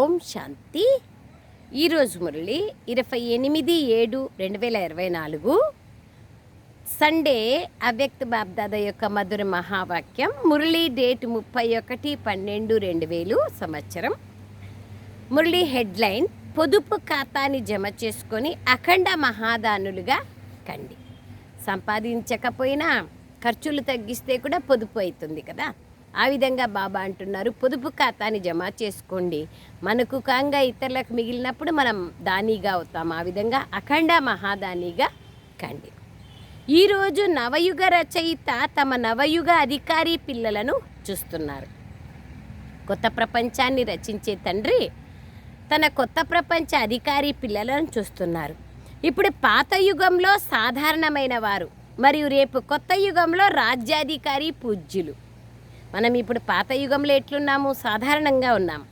ఓం శాంతి. ఈరోజు మురళి ఇరవై ఎనిమిది ఏడు రెండు వేల ఇరవై నాలుగు సండే అవ్యక్త బాబ్దాద యొక్క మధుర మహావాక్యం మురళి డేట్ ముప్పై ఒకటి పన్నెండు రెండు వేలు సంవత్సరం. మురళి హెడ్లైన్ పొదుపు ఖాతాని జమ చేసుకొని అఖండ మహాదానులుగా కండి. సంపాదించకపోయినా ఖర్చులు తగ్గిస్తే కూడా పొదుపు అవుతుంది కదా. ఆ విధంగా బాబా అంటున్నారు పొదుపు ఖాతాని జమ చేసుకోండి. మనకు కాంగా ఇతరులకు మిగిలినప్పుడు మనం దానిగా అవుతాం. ఆ విధంగా అఖండ మహాదానిగా కండి. ఈరోజు నవయుగ రచయిత తమ నవయుగ అధికారి పిల్లలను చూస్తున్నారు. కొత్త ప్రపంచాన్ని రచించే తండ్రి తన కొత్త ప్రపంచ అధికారి పిల్లలను చూస్తున్నారు. ఇప్పుడు పాత యుగంలో సాధారణమైన వారు మరియు రేపు కొత్త యుగంలో రాజ్యాధికారి పూజ్యులు. మనం ఇప్పుడు పాత యుగంలో ఎట్లున్నాము? సాధారణంగా ఉన్నాం.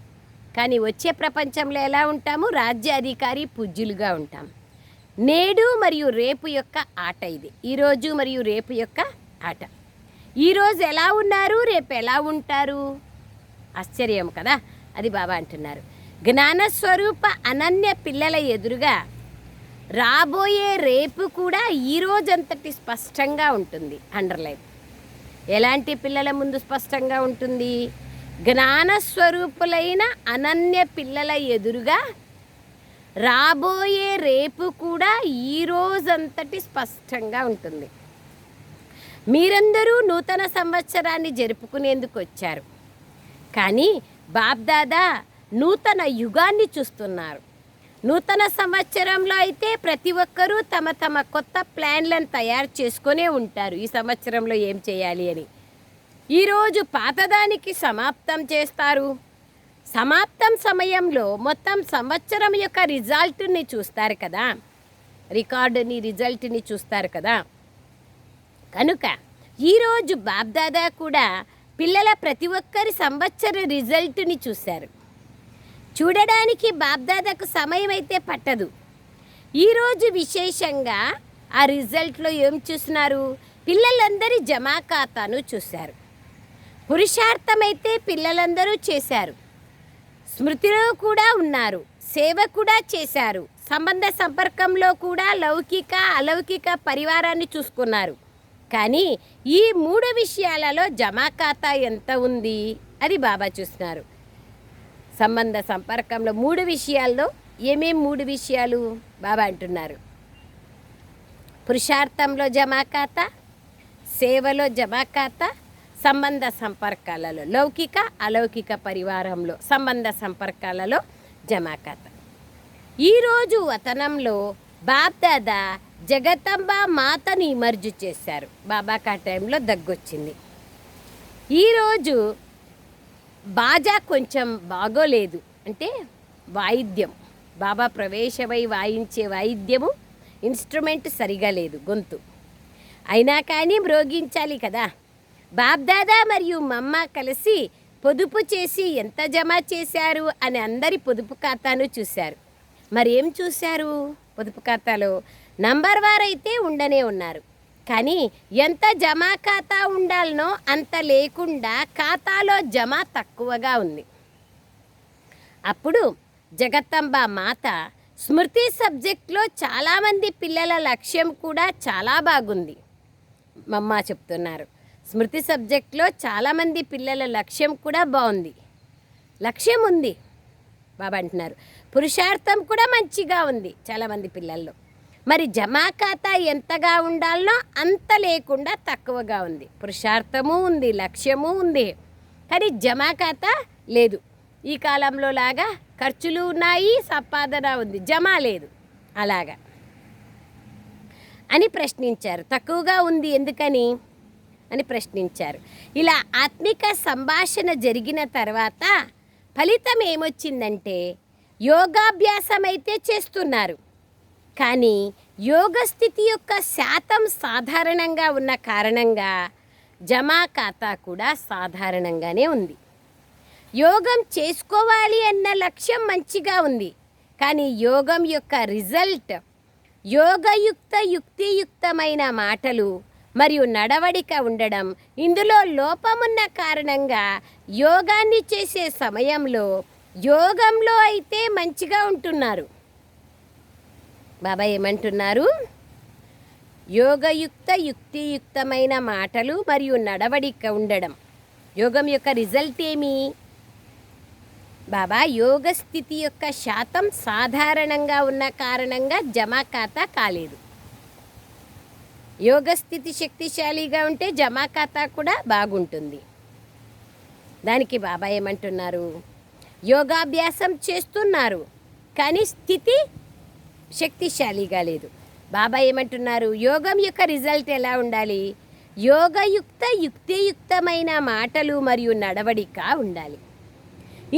కానీ వచ్చే ప్రపంచంలో ఎలా ఉంటాము? రాజ్యాధికారి పూజ్యులుగా ఉంటాం. నేడు మరియు రేపు యొక్క ఆట ఇది. ఈరోజు మరియు రేపు యొక్క ఆట. ఈరోజు ఎలా ఉన్నారు? రేపు ఎలా ఉంటారు? ఆశ్చర్యం కదా? అది బాబా అంటున్నారు. జ్ఞానస్వరూప అనన్య పిల్లల ఎదురుగా రాబోయే రేపు కూడా ఈ రోజంతటి స్పష్టంగా ఉంటుంది. అండర్లైన్. ఎలాంటి పిల్లల ముందు స్పష్టంగా ఉంటుంది? జ్ఞానస్వరూపులైన అనన్య పిల్లల ఎదురుగా రాబోయే రేపు కూడా ఈ రోజంతటి స్పష్టంగా ఉంటుంది. మీరందరూ నూతన సంవత్సరాన్ని జరుపుకునేందుకు వచ్చారు. కానీ బాబ్దాదా నూతన యుగాన్ని చూస్తున్నారు. నూతన సంవత్సరంలో అయితే ప్రతి ఒక్కరూ తమ తమ కొత్త ప్లాన్లను తయారు చేసుకునే ఉంటారు. ఈ సంవత్సరంలో ఏం చేయాలి అని. ఈరోజు పాతదానికి సమాప్తం చేస్తారు. సమాప్తం సమయంలో మొత్తం సంవత్సరం యొక్క రిజల్ట్ని చూస్తారు కదా. రికార్డుని రిజల్ట్ని చూస్తారు కదా. కనుక ఈరోజు బాబ్దాదా కూడా పిల్లల ప్రతి ఒక్కరి సంవత్సర రిజల్ట్ని చూశారు. చూడడానికి బాబ్దాదాకు సమయం అయితే పట్టదు ఈరోజు విశేషంగా ఆ రిజల్ట్లో ఏం చూస్తున్నారు? పిల్లలందరి జమా ఖాతాను చూశారు. పురుషార్థమైతే పిల్లలందరూ చేశారు. స్మృతిలో కూడా ఉన్నారు. సేవ కూడా చేశారు. సంబంధ సంపర్కంలో కూడా లౌకిక అలౌకిక పరివారాన్ని చూసుకున్నారు. కానీ ఈ మూడు విషయాలలో జమా ఖాతా ఎంత ఉంది? అది బాబా చూస్తున్నారు. సంబంధ సంపర్కంలో మూడు విషయాల్లో ఏమేం మూడు విషయాలు బాబా అంటున్నారు? పురుషార్థంలో జమా ఖాతా సేవలో జమాఖాత సంబంధ సంపర్కాలలో లౌకిక అలౌకిక పరివారంలో సంబంధ సంపర్కాలలో జమాఖాత ఈరోజు వతనంలో బాబ్దాదా జగతంబ మాతని మర్జు చేశారు. బాబాకా టైంలో దగ్గొచ్చింది. ఈరోజు బాజా కొంచెం బాగోలేదు. అంటే వాయిద్యం. బాబా ప్రవేశమై వాయించే వాయిద్యము ఇన్స్ట్రుమెంట్ సరిగా లేదు గొంతు. అయినా కానీ మ్రోగించాలి కదా. బాబ్దాదా మరియు మమ్మ కలిసి పొదుపు చేసి ఎంత జమ చేశారు అని అందరి పొదుపు ఖాతాను చూశారు. మరి ఏం చూశారు పొదుపు ఖాతాలో? నంబర్ వారైతే ఉండనే ఉన్నారు. కానీ ఎంత జమా ఖాతా ఉండాలనో అంత లేకుండా ఖాతాలో జమ తక్కువగా ఉంది. అప్పుడు జగత్తంబ మాత స్మృతి సబ్జెక్ట్లో చాలామంది పిల్లల లక్ష్యం కూడా చాలా బాగుంది. మమ్మ చెప్తున్నారు స్మృతి సబ్జెక్ట్లో చాలామంది పిల్లల లక్ష్యం కూడా బాగుంది. లక్ష్యం ఉంది బాబా అంటున్నారు. పురుషార్థం కూడా మంచిగా ఉంది చాలామంది పిల్లల్లో. మరి జమా ఖాతా ఎంతగా ఉండాలనో అంత లేకుండా తక్కువగా ఉంది. పురుషార్థము ఉంది లక్ష్యము ఉంది. కానీ జమా ఖాతా లేదు. ఈ కాలంలో లాగా ఖర్చులు ఉన్నాయి సంపాదన ఉంది. జమ లేదు. అలాగా? అని ప్రశ్నించారు. తక్కువగా ఉంది ఎందుకని? అని ప్రశ్నించారు. ఇలా ఆత్మిక సంభాషణ జరిగిన తర్వాత ఫలితం ఏమొచ్చిందంటే యోగాభ్యాసం అయితే చేస్తున్నారు. కానీ యోగ స్థితి యొక్క శాతం సాధారణంగా ఉన్న కారణంగా జమా ఖాతా కూడా సాధారణంగానే ఉంది. యోగం చేసుకోవాలి అన్న లక్ష్యం మంచిగా ఉంది. కానీ యోగం యొక్క రిజల్ట్ యోగయుక్త యుక్తియుక్తమైన మాటలు మరియు నడవడిక ఉండడం ఇందులో లోపమున్న కారణంగా యోగాన్ని చేసే సమయంలో యోగంలో అయితే మంచిగా ఉంటున్నారు. బాబా ఏమంటున్నారు? యోగయుక్త యుక్తియుక్తమైన మాటలు మరియు నడవడిక ఉండడం. యోగం యొక్క రిజల్ట్ ఏమి? బాబా యోగ స్థితి యొక్క శాతం సాధారణంగా ఉన్న కారణంగా జమా ఖాతా కాలేదు. యోగ స్థితి శక్తిశాలిగా ఉంటే జమా ఖాతా కూడా బాగుంటుంది. దానికి బాబా ఏమంటున్నారు? యోగాభ్యాసం చేస్తున్నారు కానీ స్థితి శక్తిశాలిగా లేదు. బాబా ఏమంటున్నారు? యోగం యొక్క రిజల్ట్ ఎలా ఉండాలి? యోగయుక్త యుక్తియుక్తమైన మాటలు మరియు నడవడిక ఉండాలి.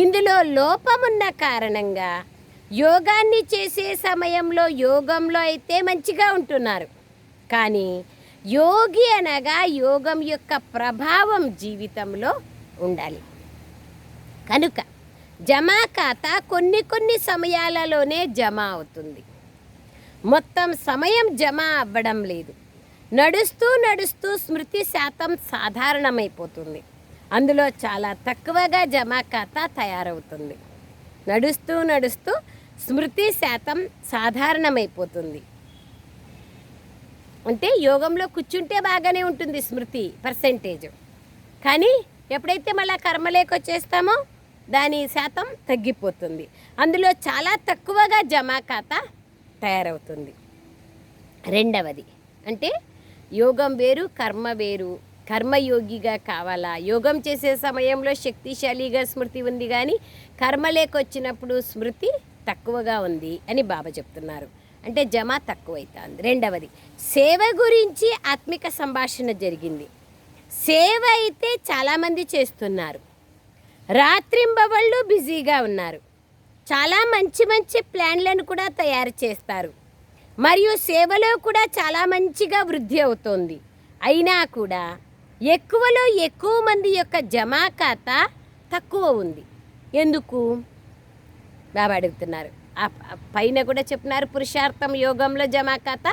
ఇందులో లోపమున్న కారణంగా యోగాన్ని చేసే సమయంలో యోగంలో అయితే మంచిగా ఉంటున్నారు. కానీ యోగి అనగా యోగం యొక్క ప్రభావం జీవితంలో ఉండాలి. కనుక జమా ఖాతా కొన్ని కొన్ని సమయాలలోనే జమ అవుతుంది. మొత్తం సమయం జమ అవ్వడం లేదు. నడుస్తూ నడుస్తూ స్మృతి శాతం సాధారణమైపోతుంది. అందులో చాలా తక్కువగా జమా ఖాతా తయారవుతుంది. నడుస్తూ నడుస్తూ స్మృతి శాతం సాధారణమైపోతుంది. అంటే యోగంలో కూర్చుంటే బాగానే ఉంటుంది స్మృతి పర్సెంటేజ్. కానీ ఎప్పుడైతే మళ్ళీ కర్మలేకి వచ్చేస్తామో దాని శాతం తగ్గిపోతుంది. అందులో చాలా తక్కువగా జమా ఖాతా తయారవుతుంది. రెండవది అంటే యోగం వేరు కర్మ వేరు. కర్మయోగిగా కావాలా? యోగం చేసే సమయంలో శక్తిశాలిగా స్మృతి ఉంది కానీ కర్మలేకి వచ్చినప్పుడు స్మృతి తక్కువగా ఉంది అని బాబా చెప్తున్నారు. అంటే జమ తక్కువైతుంది. రెండవది సేవ గురించి ఆత్మిక సంభాషణ జరిగింది. సేవ అయితే చాలామంది చేస్తున్నారు. రాత్రింబవళ్ళు బిజీగా ఉన్నారు. చాలా మంచి మంచి ప్లాన్లను కూడా తయారు చేస్తారు. మరియు సేవలో కూడా చాలా మంచిగా వృద్ధి అవుతోంది. అయినా కూడా ఎక్కువలో ఎక్కువ మంది యొక్క జమా ఖాతా తక్కువ ఉంది. ఎందుకు? బాబా అడుగుతున్నారు. పైన కూడా చెప్తున్నారు పురుషార్థం యోగంలో జమా ఖాతా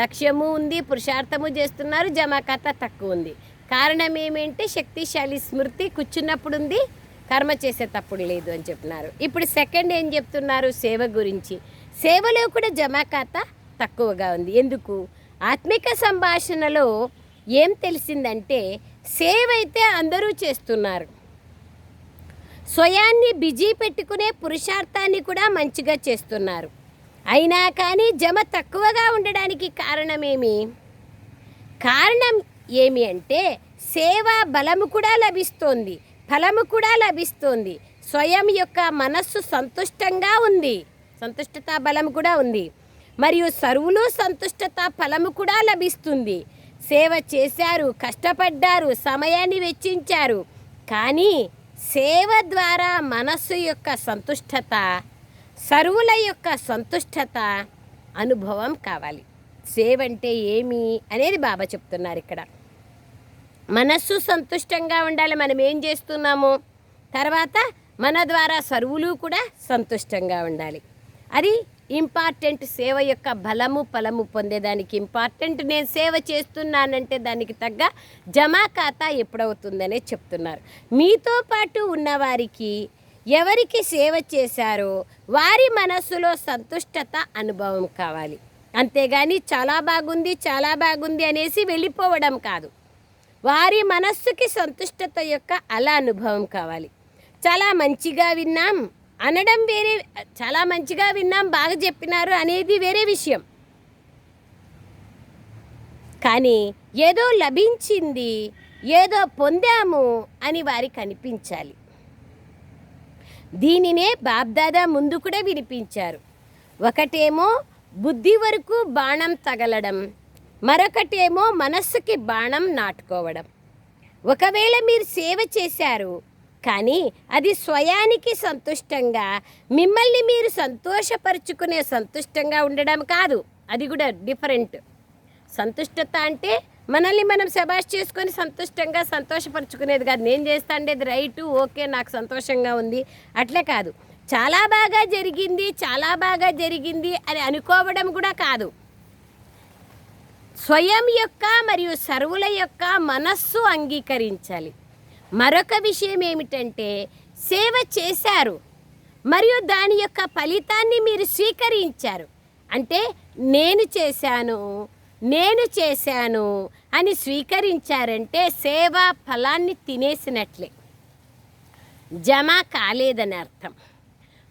లక్ష్యము ఉంది పురుషార్థము చేస్తున్నారు జమా ఖాతా తక్కువ ఉంది. కారణం ఏమేంటి శక్తిశాలి స్మృతి కూర్చున్నప్పుడు ఉంది కర్మ చేసేటప్పుడు లేదు అని చెప్తున్నారు ఇప్పుడు సెకండ్ ఏం చెప్తున్నారు? సేవ గురించి. సేవలో కూడా జమా ఖాతా తక్కువగా ఉంది. ఎందుకు? ఆత్మిక సంభాషణలో ఏం తెలిసిందంటే సేవ అయితే అందరూ చేస్తున్నారు. స్వయాన్ని బిజీ పెట్టుకునే పురుషార్థాన్ని కూడా మంచిగా చేస్తున్నారు. అయినా కానీ జమ తక్కువగా ఉండడానికి కారణమేమి? కారణం ఏమి అంటే సేవ బలము కూడా లభిస్తోంది. ఫలము కూడా లభిస్తుంది. స్వయం యొక్క మనస్సు సంతుష్టంగా ఉంది. సంతుష్టత బలం కూడా ఉంది. మరియు సరువులు సంతుష్టత ఫలము కూడా లభిస్తుంది. సేవ చేశారు కష్టపడ్డారు సమయాన్ని వెచ్చించారు. కానీ సేవ ద్వారా మనస్సు యొక్క సంతుష్టత సరువుల యొక్క సంతుష్టత అనుభవం కావాలి. సేవ అంటే ఏమి అనేది బాబా చెప్తున్నారు ఇక్కడ. మనస్సు సంతుష్టంగా ఉండాలి. మనం ఏం చేస్తున్నాము? తర్వాత మన ద్వారా సరువులు కూడా సంతుష్టంగా ఉండాలి. అది ఇంపార్టెంట్ సేవ యొక్క బలము ఫలము పొందేదానికి ఇంపార్టెంట్ నేను సేవ చేస్తున్నానంటే దానికి తగ్గ జమా ఖాతా ఎప్పుడవుతుందనే చెప్తున్నారు. మీతో పాటు ఉన్నవారికి ఎవరికి సేవ చేశారో వారి మనస్సులో సంతుష్టత అనుభవం కావాలి. అంతేగాని చాలా బాగుంది చాలా బాగుంది అనేసి వెళ్ళిపోవడం కాదు. వారి మనస్సుకి సంతుష్టత యొక్క అలా అనుభవం కావాలి. చాలా మంచిగా విన్నాం అనడం వేరే చాలా మంచిగా విన్నాం బాగా చెప్పినారు అనేది వేరే విషయం. కానీ ఏదో లభించింది ఏదో పొందాము అని వారికి అనిపించాలి దీనినే బాబ్దాదా ముందు కూడా వినిపించారు. ఒకటేమో బుద్ధి వరకు బాణం తగలడం మరొకటేమో మనస్సుకి బాణం నాటుకోవడం. ఒకవేళ మీరు సేవ చేశారు కానీ అది స్వయానికి సంతుష్టంగా మిమ్మల్ని మీరు సంతోషపరుచుకునే సంతుష్టంగా ఉండడం కాదు. అది కూడా డిఫరెంట్. సంతుష్టత అంటే మనల్ని మనం శబాష్ చేసుకొని సంతుష్టంగా సంతోషపరుచుకునేది కాదు. నేను చేస్తా ఉండేది రైటు ఓకే నాకు సంతోషంగా ఉంది. అట్లే కాదు. చాలా బాగా జరిగింది చాలా బాగా జరిగింది అని అనుకోవడం కూడా కాదు. స్వయం యొక్క మరియు సర్వుల యొక్క మనస్సు అంగీకరించాలి. మరొక విషయం ఏమిటంటే సేవ చేశారు మరియు దాని యొక్క ఫలితాన్ని మీరు స్వీకరించారు. అంటే నేను చేశాను నేను చేశాను అని స్వీకరించారంటే సేవా ఫలాన్ని తినేసినట్లే. జమ కాలేదని అర్థం.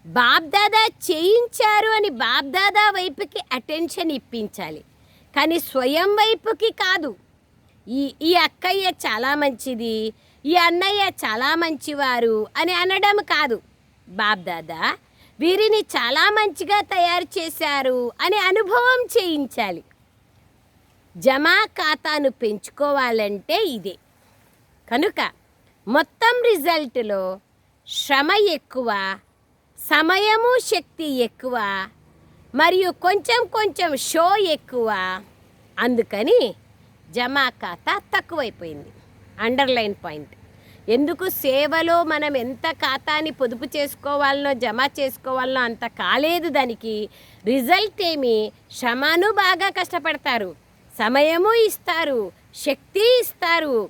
బాబ్దాదా చేయించారు అని బాబ్దాదా వైపుకి అటెన్షన్ ఇప్పించాలి. కానీ స్వయం వైపుకి కాదు. ఈ ఈ అక్కయ్య చాలా మంచిది ఈ అన్నయ్య చాలా మంచివారు అని అనడం కాదు. బాబ్దాదా వీరిని చాలా మంచిగా తయారు చేశారు అని అనుభవం చేయించాలి. జమా ఖాతాను పెంచుకోవాలంటే ఇదే. కనుక మొత్తం రిజల్ట్లో శ్రమ ఎక్కువ సమయము శక్తి ఎక్కువ మరియు కొంచెం కొంచెం షో ఎక్కువ. అందుకని జమా ఖాతా తక్కువైపోయింది. Underline point. ఎందుకు సేవలో మనం ఎంత ఖాతాని పొదుపు చేసుకోవాలనో జమ చేసుకోవాలనో అంత కాలేదు దానికి. రిజల్ట్ ఏమి? శ్రమను బాగా కష్టపడతారు. సమయము ఇస్తారు. శక్తి ఇస్తారు.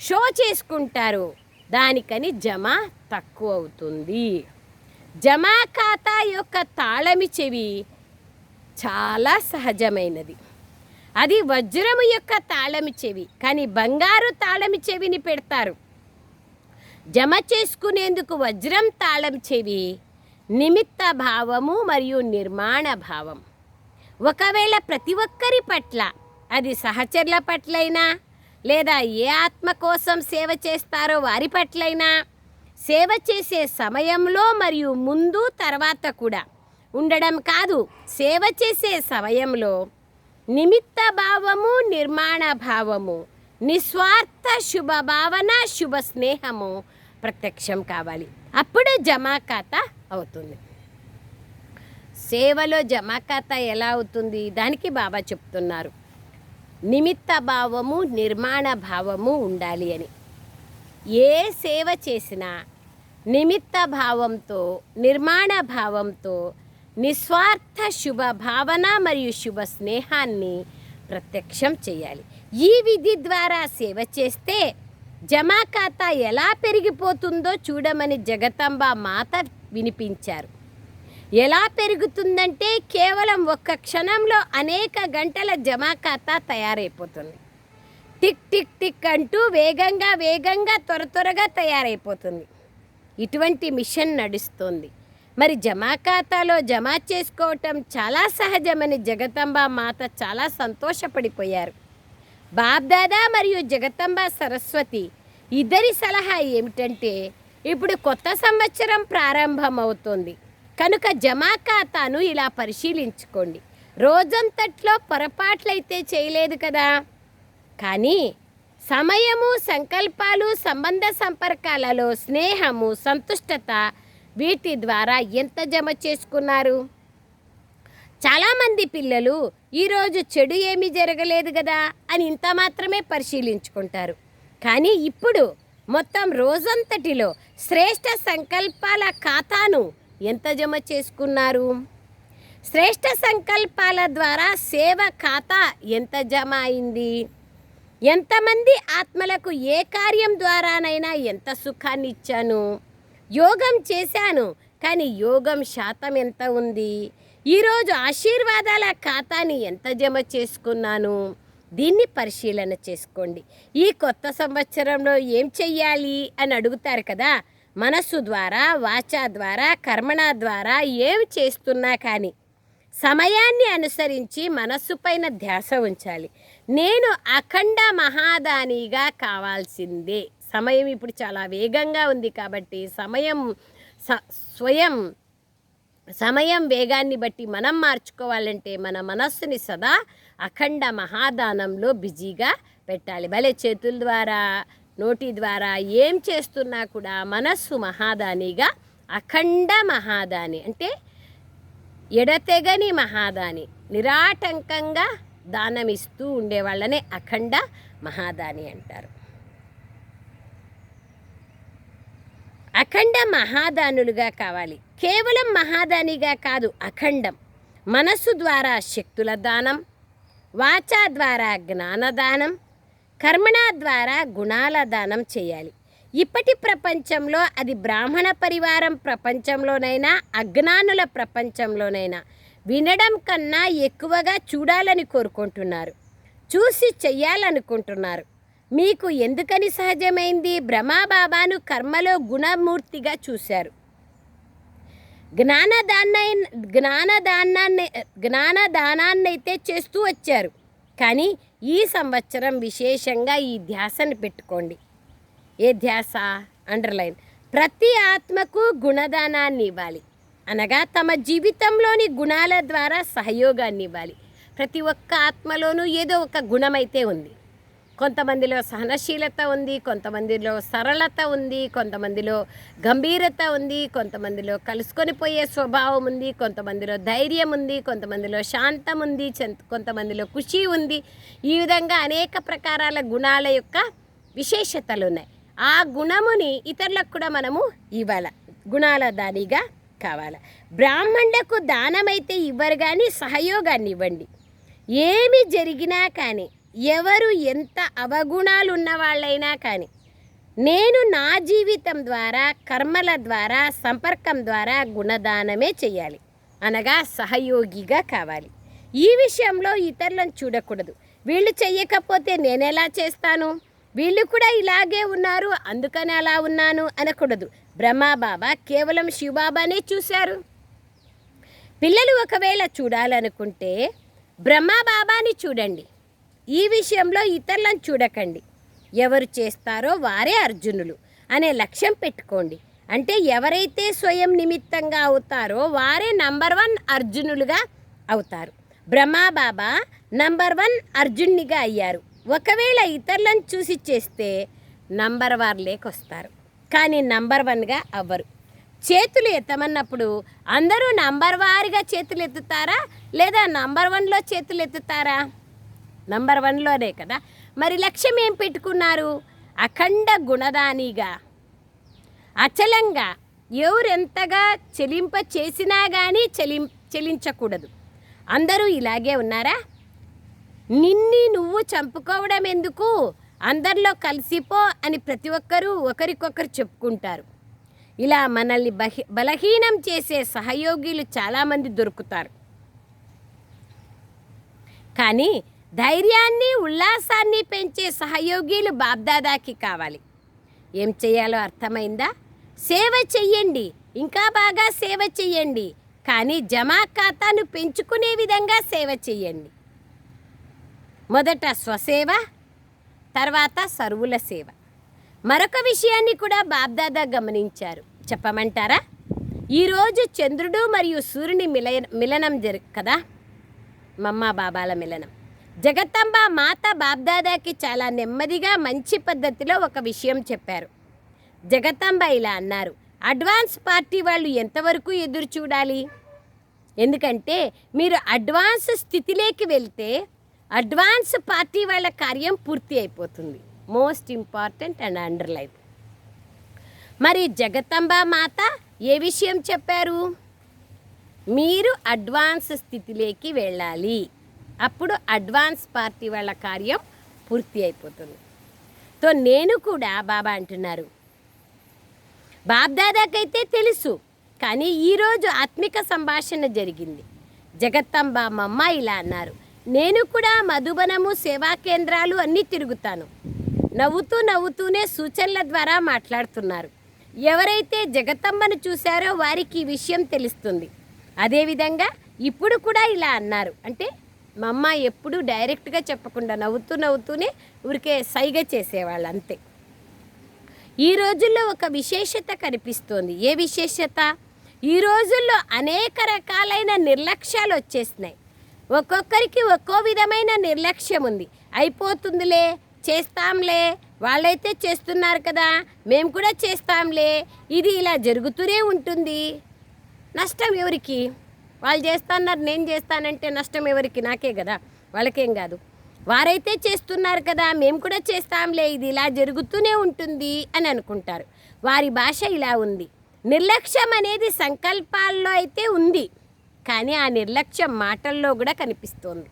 షో చేసుకుంటారు. దానికని జమ తక్కువ అవుతుంది జమా ఖాతా యొక్క తాళమి చెవి చాలా సహజమైనది. అది వజ్రము యొక్క తాళమి చెవి కానీ బంగారు తాళమి చెవిని పెడతారు. జమ చేసుకునేందుకు వజ్రం తాళం చెవి నిమిత్త భావము మరియు నిర్మాణ భావం. ఒకవేళ ప్రతి ఒక్కరి పట్ల అది సహచరుల పట్లైనా లేదా ఏ ఆత్మ కోసం సేవ చేస్తారో వారి పట్లైనా సేవ చేసే సమయంలో మరియు ముందు తర్వాత కూడా ఉండడం కాదు. సేవ చేసే సమయంలో నిమిత్త భావము నిర్మాణ భావము నిస్వార్థ శుభ భావన శుభ స్నేహము ప్రత్యక్షం కావాలి. అప్పుడు జమా ఖాతా అవుతుంది. సేవలో జమా ఖాతా ఎలా అవుతుంది? దానికి బాబా చెప్తున్నారు. నిమిత్త భావము నిర్మాణ భావము ఉండాలి అని. ఏ సేవ చేసినా నిమిత్త భావంతో నిర్మాణ భావంతో నిస్వార్థ శుభ భావన మరియు శుభ స్నేహాన్ని ప్రత్యక్షం చేయాలి. ఈ విధి ద్వారా సేవ చేస్తే జమా ఖాతా ఎలా పెరిగిపోతుందో చూడమని జగతంబ మాత వినిపించారు. ఎలా పెరుగుతుందంటే కేవలం ఒక్క క్షణంలో అనేక గంటల జమా ఖాతా తయారైపోతుంది. టిక్ టిక్ టిక్ అంటూ వేగంగా వేగంగా త్వర త్వరగా తయారైపోతుంది. ఇటువంటి మిషన్ నడుస్తుంది. మరి జమా ఖాతాలో జమా చేసుకోవటం చాలా సహజమని జగతంబ మాత చాలా సంతోషపడిపోయారు. బాబ్దాదా మరియు జగతంబ సరస్వతి ఇద్దరి సలహా ఏమిటంటే ఇప్పుడు కొత్త సంవత్సరం ప్రారంభమవుతుంది. కనుక జమా ఖాతాను ఇలా పరిశీలించుకోండి. రోజంతట్లో పొరపాట్లయితే చేయలేదు కదా? కానీ సమయము సంకల్పాలు సంబంధ సంపర్కాలలో స్నేహము సంతుష్టత వీటి ద్వారా ఎంత జమ చేసుకున్నారు? చాలామంది పిల్లలు ఈరోజు చెడు ఏమీ జరగలేదు కదా అని ఇంత మాత్రమే పరిశీలించుకుంటారు. కానీ ఇప్పుడు మొత్తం రోజంతటిలో శ్రేష్ట సంకల్పాల ఖాతాను ఎంత జమ చేసుకున్నారు? శ్రేష్ట సంకల్పాల ద్వారా సేవ ఖాతా ఎంత జమ అయింది? ఎంతమంది ఆత్మలకు ఏ కార్యం ద్వారానైనా ఎంత సుఖాన్ని ఇచ్చాను యోగం చేశాను కానీ యోగం శాతం ఎంత ఉంది? ఈరోజు ఆశీర్వాదాల ఖాతాని ఎంత జమ చేసుకున్నాను? దీన్ని పరిశీలన చేసుకోండి. ఈ కొత్త సంవత్సరంలో ఏం చెయ్యాలి అని అడుగుతారు కదా? మనస్సు ద్వారా వాచా ద్వారా కర్మణ ద్వారా ఏం చేస్తున్నా కానీ సమయాన్ని అనుసరించి మనస్సు పైన ధ్యాస ఉంచాలి. నేను అఖండ మహాదానిగా కావాల్సిందే. సమయం ఇప్పుడు చాలా వేగంగా ఉంది కాబట్టి సమయం స స్వయం సమయం వేగాన్ని బట్టి మనం మార్చుకోవాలంటే మన మనస్సుని సదా అఖండ మహాదానంలో బిజీగా పెట్టాలి. భలే చేతుల ద్వారా నోటి ద్వారా ఏం చేస్తున్నా కూడా మనస్సు మహాదానిగా అఖండ మహాదాని అంటే ఎడతెగని మహాదాని నిరాటంకంగా దానమిస్తూ ఉండేవాళ్ళనే అఖండ మహాదాని అంటారు. అఖండ మహాదానులుగా కావాలి. కేవలం మహాదానిగా కాదు అఖండం. మనస్సు ద్వారా శక్తుల దానం వాచా ద్వారా జ్ఞానదానం కర్మణ ద్వారా గుణాల దానం చేయాలి. ఇప్పటి ప్రపంచంలో అది బ్రాహ్మణ పరివారం ప్రపంచంలోనైనా అజ్ఞానుల ప్రపంచంలోనైనా వినడం కన్నా ఎక్కువగా చూడాలని కోరుకుంటున్నారు. చూసి చెయ్యాలనుకుంటున్నారు. మీకు ఎందుకని సహజమైంది? బ్రహ్మాబాబాను కర్మలో గుణమూర్తిగా చూశారు. జ్ఞానదాన్న జ్ఞానదానాన్ని జ్ఞానదానాన్నైతే చేస్తూ వచ్చారు. కానీ ఈ సంవత్సరం విశేషంగా ఈ ధ్యాసను పెట్టుకోండి. ఏ ధ్యాస? అండర్లైన్. ప్రతి ఆత్మకు గుణదానాన్ని ఇవ్వాలి. అనగా తమ జీవితంలోని గుణాల ద్వారా సహయోగాన్ని ఇవ్వాలి. ప్రతి ఒక్క ఆత్మలోనూ ఏదో ఒక గుణమైతే ఉంది. కొంతమందిలో సహనశీలత ఉంది కొంతమందిలో సరళత ఉంది కొంతమందిలో గంభీరత ఉంది కొంతమందిలో కలుసుకొని పోయే స్వభావం ఉంది కొంతమందిలో ధైర్యం ఉంది కొంతమందిలో శాంతం ఉంది కొంతమందిలో ఖుషి ఉంది. ఈ విధంగా అనేక ప్రకారాల గుణాల యొక్క విశేషతలు ఉన్నాయి. ఆ గుణముని ఇతరులకు కూడా మనము ఇవ్వాలి గుణాల దానిగా కావాలి. బ్రాహ్మణులకు దానమైతే ఇవ్వరు కానీ సహయోగాన్ని ఇవ్వండి. ఏమి జరిగినా కానీ ఎవరు ఎంత అవగుణాలు ఉన్న వాళ్ళైనా కానీ నేను నా జీవితం ద్వారా కర్మల ద్వారా సంపర్కం ద్వారా గుణదానమే చేయాలి అనగా సహయోగిగా కావాలి. ఈ విషయంలో ఇతరులను చూడకూడదు. వీళ్ళు చెయ్యకపోతే నేనెలా చేస్తాను? వీళ్ళు కూడా ఇలాగే ఉన్నారు అందుకని అలా ఉన్నాను అనకూడదు. బ్రహ్మాబాబా కేవలం శివబాబానే చూశారు. పిల్లలు ఒకవేళ చూడాలనుకుంటే బ్రహ్మాబాబాని చూడండి. ఈ విషయంలో ఇతరులను చూడకండి. ఎవరు చేస్తారో వారే అర్జునులు అనే లక్ష్యం పెట్టుకోండి. అంటే ఎవరైతే స్వయం నిమిత్తంగా అవుతారో వారే నంబర్ వన్ అర్జునులుగా అవుతారు. బ్రహ్మాబాబా నంబర్ వన్ అర్జున్నిగా అయ్యారు. ఒకవేళ ఇతరులను చూసి చేస్తే నంబర్ వార్లేకి వస్తారు కానీ నంబర్ వన్గా అవ్వరు. చేతులు ఎత్తమన్నప్పుడు అందరూ నంబర్ వారిగా చేతులు ఎత్తుతారా లేదా నంబర్ వన్లో చేతులు ఎత్తుతారా నంబర్ వన్లోనే కదా. మరి లక్ష్యం ఏం పెట్టుకున్నారు? అఖండ గుణదానిగా అచలంగా ఎవరెంతగా చెలింప చేసినా కానీ చెలిం చెలించకూడదు. అందరూ ఇలాగే ఉన్నారా? నిన్ని నువ్వు చంపుకోవడం ఎందుకు? అందరిలో కలిసిపో అని ప్రతి ఒక్కరూ ఒకరికొకరు చెప్పుకుంటారు. ఇలా మనల్ని బహి బలహీనం చేసే సహయోగిలు చాలామంది దొరుకుతారు. కానీ ధైర్యాన్ని ఉల్లాసాన్ని పెంచే సహయోగిలు బాబ్దాదాకి కావాలి. ఏం చేయాలో అర్థమైందా? సేవ చెయ్యండి ఇంకా బాగా సేవ చెయ్యండి కానీ జమా ఖాతాను పెంచుకునే విధంగా సేవ చెయ్యండి. మొదట స్వసేవ తర్వాత సరువుల సేవ. మరొక విషయాన్ని కూడా బాబ్దాదా గమనించారు. చెప్పమంటారా? ఈరోజు చంద్రుడు మరియు సూర్యుని మిలయ మిలనం జరు కదా? మమ్మ బాబాల మిలనం. జగత్తంబ మాత బాబ్దాదాకి చాలా నెమ్మదిగా మంచి పద్ధతిలో ఒక విషయం చెప్పారు. జగత్తంబ ఇలా అన్నారు అడ్వాన్స్ పార్టీ వాళ్ళు ఎంతవరకు ఎదురు చూడాలి? ఎందుకంటే మీరు అడ్వాన్స్ స్థితిలోకి వెళ్తే అడ్వాన్స్ పార్టీ వాళ్ళ కార్యం పూర్తి అయిపోతుంది. Most important and underline. మరి జగత్తంబ మాత ఏ విషయం చెప్పారు? మీరు అడ్వాన్స్ స్థితిలోకి వెళ్ళాలి. అప్పుడు అడ్వాన్స్ పార్టీ వాళ్ళ కార్యం పూర్తి అయిపోతుంది. తో నేను కూడా బాబా అంటున్నారు. బాబ్దాదాకైతే తెలుసు కానీ ఈరోజు ఆత్మిక సంభాషణ జరిగింది. జగత్తంబ మమ్మ ఇలా అన్నారు నేను కూడా మధుబనము సేవా కేంద్రాలు అన్నీ తిరుగుతాను. నవ్వుతూ నవ్వుతూనే సూచనల ద్వారా మాట్లాడుతున్నారు. ఎవరైతే జగత్తమ్మను చూశారో వారికి ఈ విషయం తెలుస్తుంది. అదేవిధంగా ఇప్పుడు కూడా ఇలా అన్నారు. అంటే మా అమ్మ ఎప్పుడూ డైరెక్ట్గా చెప్పకుండా నవ్వుతూ నవ్వుతూనే ఊరికే సైగ చేసేవాళ్ళు అంతే. ఈ రోజుల్లో ఒక విశేషత కనిపిస్తోంది. ఏ విశేషత? ఈ రోజుల్లో అనేక రకాలైన నిర్లక్ష్యాలు వచ్చేసినాయి. ఒక్కొక్కరికి ఒక్కో విధమైన నిర్లక్ష్యం ఉంది. అయిపోతుందిలే చేస్తాంలే వాళ్ళైతే చేస్తున్నారు కదా మేము కూడా చేస్తాంలే ఇది ఇలా జరుగుతూనే ఉంటుంది. నష్టం ఎవరికి? వాళ్ళు చేస్తున్నారు నేను చేస్తానంటే నష్టం ఎవరికి? నాకే కదా. వాళ్ళకేం కాదు. వారైతే చేస్తున్నారు కదా మేము కూడా చేస్తాంలే ఇది ఇలా జరుగుతూనే ఉంటుంది అని అనుకుంటారు. వారి భాష ఇలా ఉంది. నిర్లక్ష్యం అనేది సంకల్పాల్లో అయితే ఉంది కానీ ఆ నిర్లక్ష్యం మాటల్లో కూడా కనిపిస్తోంది.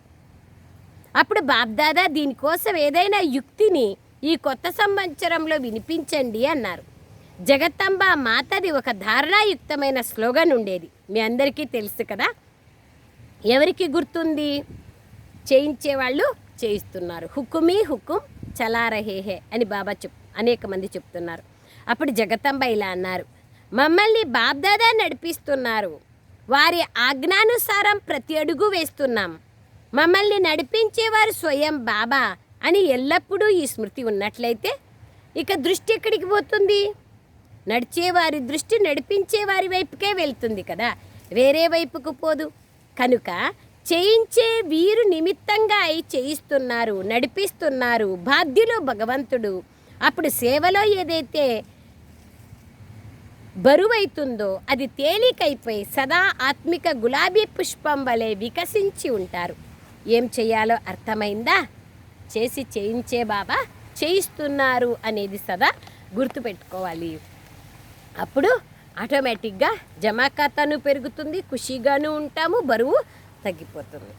అప్పుడు బాబ్దాదా దీనికోసం ఏదైనా యుక్తిని ఈ కొత్త సంవత్సరంలో వినిపించండి అన్నారు. జగత్తంబ మాతది ఒక ధారణాయుక్తమైన స్లోగన్ ఉండేది. మీ అందరికీ తెలుసు కదా? ఎవరికి గుర్తుంది? చేయించేవాళ్ళు చేయిస్తున్నారు. హుకుమీ హుకుం చలారహేహే అని బాబా చెప్ అనేక మంది చెప్తున్నారు. అప్పుడు జగతంబ ఇలా అన్నారు. మమ్మల్ని బాబ్దాదా నడిపిస్తున్నారు. వారి ఆజ్ఞానుసారం ప్రతి అడుగు వేస్తున్నాం. మమ్మల్ని నడిపించేవారు స్వయం బాబా అని ఎల్లప్పుడూ ఈ స్మృతి ఉన్నట్లయితే ఇక దృష్టి ఎక్కడికి పోతుంది? నడిచేవారి దృష్టి నడిపించేవారి వైపుకే వెళ్తుంది కదా. వేరే వైపుకు పోదు. కనుక చేయించే వీరు నిమిత్తంగా అయి చేయిస్తున్నారు నడిపిస్తున్నారు బాధ్యులు భగవంతుడు. అప్పుడు సేవలో ఏదైతే బరువైతుందో అది తేలికైపోయి సదా ఆత్మిక గులాబీ పుష్పం వలె వికసించి ఉంటారు. ఏం చేయాలో అర్థమైందా? చేసి చేయించే బాబా చేయిస్తున్నారు అనేది సదా గుర్తుపెట్టుకోవాలి. అప్పుడు ఆటోమేటిక్గా జమా ఖాతాను పెరుగుతుంది ఖుషీగాను ఉంటాము బరువు తగ్గిపోతుంది.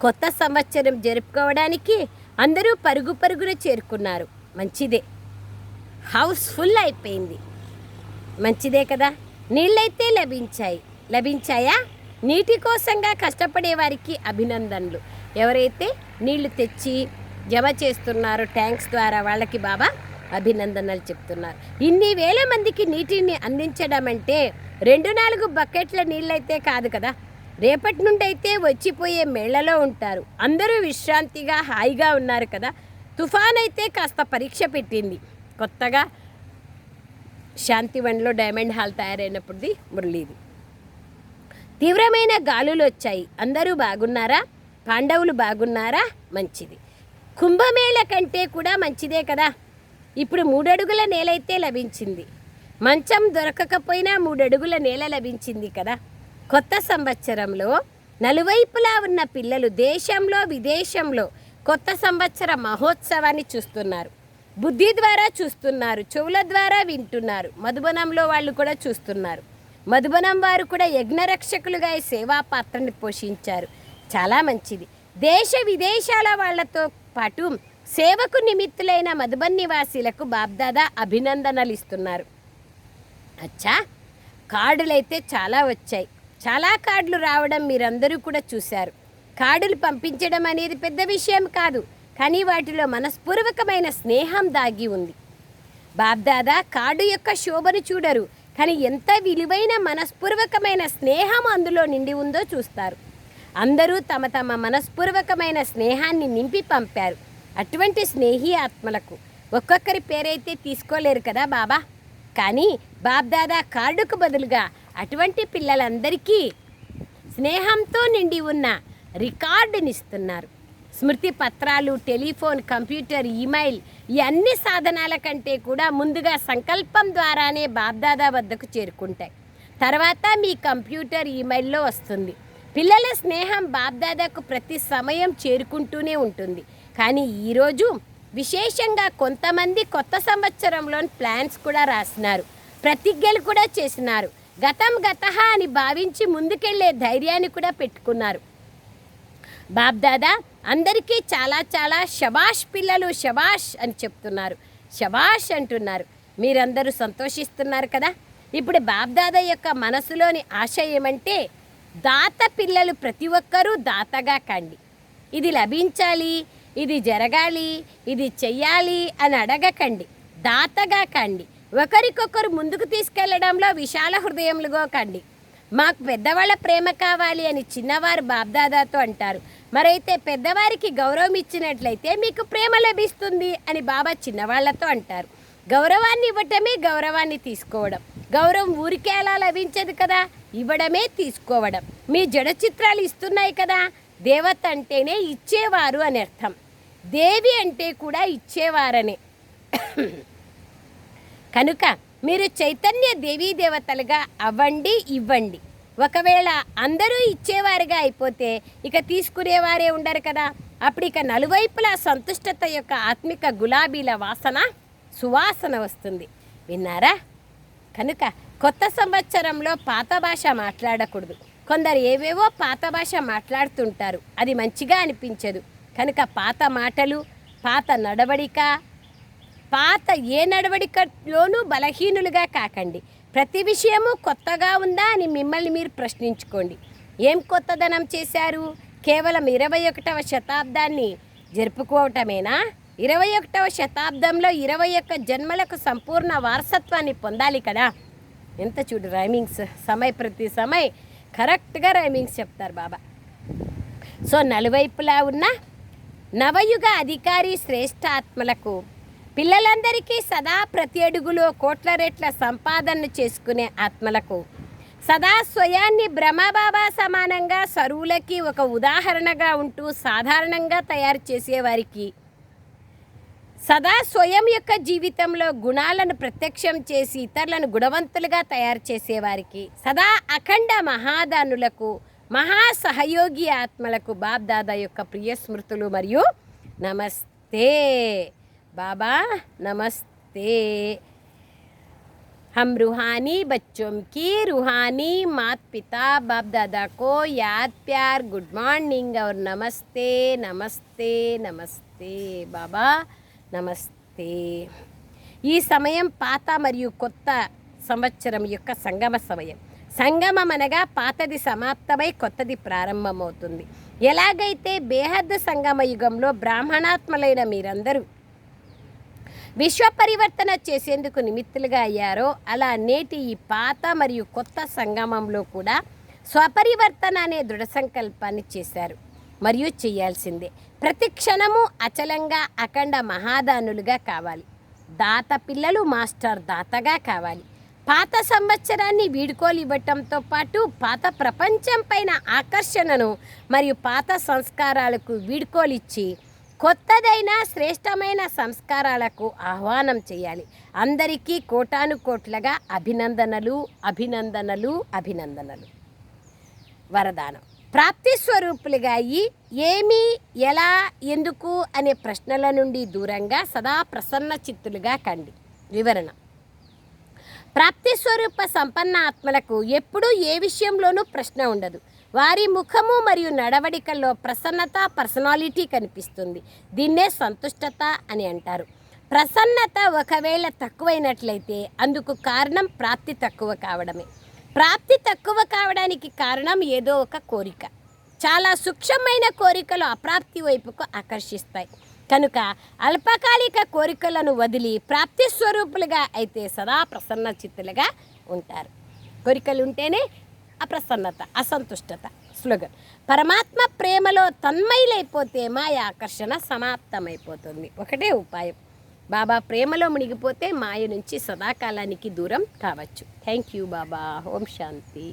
కొత్త సంవత్సరం జరుపుకోవడానికి అందరూ పరుగు పరుగున చేరుకున్నారు. మంచిదే. హౌస్ ఫుల్ అయిపోయింది. మంచిదే కదా. నీళ్ళైతే లభించాయి. లభించాయా? నీటి కోసంగా కష్టపడే వారికి అభినందనలు. ఎవరైతే నీళ్ళు తెచ్చి జమ చేస్తున్నారో ట్యాంక్స్ ద్వారా వాళ్ళకి బాబా అభినందనలు చెప్తున్నారు. ఇన్ని వేల మందికి నీటిని అందించడం అంటే రెండు నాలుగు బకెట్ల నీళ్ళైతే కాదు కదా. రేపటి నుండి అయితే వచ్చిపోయే మేళలో ఉంటారు. అందరూ విశ్రాంతిగా హాయిగా ఉన్నారు కదా. తుఫాన్ అయితే కాస్త పరీక్ష పెట్టింది. కొత్తగా శాంతివన్లో డైమండ్ హాల్ తయారైనప్పుడుది మురళీది. తీవ్రమైన గాలులు వచ్చాయి. అందరూ బాగున్నారా? పాండవులు బాగున్నారా? మంచిది. కుంభమేళ కంటే కూడా మంచిదే కదా. ఇప్పుడు మూడడుగుల నేలైతే లభించింది. మంచం దొరకకపోయినా మూడడుగుల నేల లభించింది కదా. కొత్త సంవత్సరంలో నలువైపులా ఉన్న పిల్లలు దేశంలో విదేశంలో కొత్త సంవత్సర మహోత్సవాన్ని చూస్తున్నారు. బుద్ధి ద్వారా చూస్తున్నారు చెవుల ద్వారా వింటున్నారు. మధుబనంలో వాళ్ళు కూడా చూస్తున్నారు. మధుబనం వారు కూడా యజ్ఞరక్షకులుగా ఈ సేవా పాత్రని పోషించారు. చాలా మంచిది. దేశ విదేశాల వాళ్ళతో పాటు సేవకు నిమిత్తులైన మధుబన్ నివాసీలకు బాబ్దాదా అభినందనలు ఇస్తున్నారు అచ్చా! కార్డులైతే చాలా వచ్చాయి. చాలా కార్డులు రావడం మీరందరూ కూడా చూశారు. కార్డులు పంపించడం అనేది పెద్ద విషయం కాదు కానీ వాటిలో మనస్పూర్వకమైన స్నేహం దాగి ఉంది. బాబ్దాదా కార్డు యొక్క శోభను చూడరు కానీ ఎంత విలువైన మనస్పూర్వకమైన స్నేహం అందులో నిండి ఉందో చూస్తారు. అందరూ తమ తమ మనస్పూర్వకమైన స్నేహాన్ని నింపి పంపారు. అటువంటి స్నేహి ఆత్మలకు ఒక్కొక్కరి పేరైతే తీసుకోలేరు కదా బాబా. కానీ బాబ్దాదా కార్డుకు బదులుగా అటువంటి పిల్లలందరికీ స్నేహంతో నిండి ఉన్న రికార్డునిస్తున్నారు. స్మృతి పత్రాలు టెలిఫోన్ కంప్యూటర్ ఈమెయిల్ ఈ అన్ని సాధనాల కంటే కూడా ముందుగా సంకల్పం ద్వారానే బాబ్దాదా వద్దకు చేరుకుంటాయి. తర్వాత మీ కంప్యూటర్ ఈమెయిల్లో వస్తుంది. పిల్లల స్నేహం బాబ్దాదాకు ప్రతి సమయం చేరుకుంటూనే ఉంటుంది. కానీ ఈరోజు విశేషంగా కొంతమంది కొత్త సంవత్సరంలో ప్లాన్స్ కూడా రాసినారు ప్రతిజ్ఞలు కూడా చేసినారు గతం గతహ అని భావించి ముందుకెళ్ళే ధైర్యాన్ని కూడా పెట్టుకున్నారు. బాబ్దాదా అందరికీ చాలా చాలా శబాష్ పిల్లలు శబాష్ అని చెప్తున్నారు. శబాష్ అంటున్నారు. మీరందరూ సంతోషిస్తున్నారు కదా? ఇప్పుడు బాబ్దాదా యొక్క మనసులోని ఆశ ఏమంటే దాత పిల్లలు ప్రతి ఒక్కరూ దాతగా కండి. ఇది లభించాలి ఇది జరగాలి ఇది చెయ్యాలి అని అడగకండి. దాతగా కండి. ఒకరికొకరు ముందుకు తీసుకెళ్ళడంలో విశాల హృదయములుగా కండి. మాకు పెద్దవాళ్ళ ప్రేమ కావాలి అని చిన్నవారు బాబ్దాదాతో అంటారు. మరైతే పెద్దవారికి గౌరవం ఇచ్చినట్లయితే మీకు ప్రేమ లభిస్తుంది అని బాబా చిన్నవాళ్ళతో అంటారు. గౌరవాన్ని ఇవ్వటమే గౌరవాన్ని తీసుకోవడం. గౌరవం ఊరికే అలా లభించదు కదా ఇవ్వడమే తీసుకోవడం. మీ జడ చిత్రాలు ఇస్తున్నాయి కదా దేవత అంటేనే ఇచ్చేవారు అని అర్థం. దేవి అంటే కూడా ఇచ్చేవారనే. కనుక మీరు చైతన్య దేవీ దేవతలుగా అవ్వండి ఇవ్వండి. ఒకవేళ అందరూ ఇచ్చేవారుగా అయిపోతే ఇక తీసుకునేవారే ఉండరు కదా. అప్పుడు ఇక నలువైపులా సంతుష్టత యొక్క ఆత్మిక గులాబీల వాసన సువాసన వస్తుంది. విన్నారా? కనుక కొత్త సంవత్సరంలో పాత భాష మాట్లాడకూడదు. కొందరు ఏవేవో పాత భాష మాట్లాడుతుంటారు. అది మంచిగా అనిపించదు. కనుక పాత మాటలు పాత నడవడిక పాత ఏ నడవడికలోనూ బలహీనులుగా కాకండి. ప్రతి విషయము కొత్తగా ఉందా అని మిమ్మల్ని మీరు ప్రశ్నించుకోండి. ఏం కొత్తదనం చేశారు? కేవలం ఇరవై ఒకటవ శతాబ్దాన్ని జరుపుకోవటమేనా? ఇరవై ఒకటవ శతాబ్దంలో ఇరవై ఒక్క జన్మలకు సంపూర్ణ వారసత్వాన్ని పొందాలి కదా. ఎంత చూడు రైమింగ్స్. సమయ ప్రతి సమయ కరెక్ట్గా రైమింగ్స్ చెప్తారు బాబా. సో నలువైపులా ఉన్న నవయుగ అధికారి శ్రేష్టాత్మలకు పిల్లలందరికీ సదా ప్రతి అడుగులో కోట్ల రెట్ల సంపాదన చేసుకునే ఆత్మలకు సదా స్వయాన్ని బ్రహ్మబాబా సమానంగా సరువులకి ఒక ఉదాహరణగా ఉంటూ సాధారణంగా తయారు చేసేవారికి సదా స్వయం యొక్క జీవితంలో గుణాలను ప్రత్యక్షం చేసి ఇతరులను గుణవంతులుగా తయారు చేసేవారికి సదా అఖండ మహాదానులకు మహా సహయోగి ఆత్మలకు బాబ్ దాదా యొక్క ప్రియ స్మృతులు మరియు నమస్తే బాబా నమస్తే हम रूहानी बच्चों की रूहानी मात पिता बाप दादा को याद प्यार गुड मॉर्निंग और नमस्ते नमस्ते नमस्ते బాబా నమస్తే ఈ సమయం పాత మరియు కొత్త సంవత్సరం యొక్క సంగమ సమయం సంగమం అనగా పాతది సమాప్తమై కొత్తది ప్రారంభమవుతుంది. ఎలాగైతే బేహద్ద సంగమ యుగంలో బ్రాహ్మణాత్మలైన మీరందరూ విశ్వ పరివర్తన చేసేందుకు నిమిత్తులుగా అయ్యారో అలా నేటి ఈ పాత మరియు కొత్త సంగమంలో కూడా స్వపరివర్తన అనే దృఢ సంకల్పాన్ని చేశారు. మరియు చేయాల్సిందే ప్రతి క్షణము అచలంగా అఖండ మహాదానులుగా కావాలి. దాత పిల్లలు మాస్టర్ దాతగా కావాలి. పాత సంవత్సరాన్ని వీడుకోలివ్వటంతో పాటు పాత ప్రపంచం పైన ఆకర్షణను మరియు పాత సంస్కారాలకు వీడుకోలిచ్చి కొత్తదైన శ్రేష్టమైన సంస్కారాలకు ఆహ్వానం చేయాలి. అందరికీ కోటాను కోట్లగా అభినందనలు అభినందనలు అభినందనలు. వరదానం. ప్రాప్తి స్వరూపులుగా అయ్యి ఏమి ఎలా ఎందుకు అనే ప్రశ్నల నుండి దూరంగా సదా ప్రసన్న చిత్తులుగా కండి. వివరణ. ప్రాప్తి స్వరూప సంపన్న ఆత్మలకు ఎప్పుడూ ఏ విషయంలోనూ ప్రశ్న ఉండదు. వారి ముఖము మరియు నడవడికల్లో ప్రసన్నత పర్సనాలిటీ కనిపిస్తుంది. దీన్నే సంతుష్టత అని అంటారు. ప్రసన్నత ఒకవేళ తక్కువైనట్లయితే అందుకు కారణం ప్రాప్తి తక్కువ కావడమే. ప్రాప్తి తక్కువ కావడానికి కారణం ఏదో ఒక కోరిక. చాలా సూక్ష్మమైన కోరికలు అప్రాప్తి వైపుకు ఆకర్షిస్తాయి. కనుక అల్పకాలిక కోరికలను వదిలి ప్రాప్తి స్వరూపులుగా అయితే సదా ప్రసన్న చిత్తులుగా ఉంటారు. కోరికలు ఉంటేనే అప్రసన్నత అసంతుష్టత స్లోగన్ పరమాత్మ ప్రేమలో తన్మయులైపోతే మాయ ఆకర్షణ సమాప్తమైపోతుంది. ఒకటే ఉపాయం. బాబా ప్రేమలో మునిగిపోతే మాయ నుంచి సదాకాలానికి దూరం కావచ్చు. Thank you Baba. Om Shanti.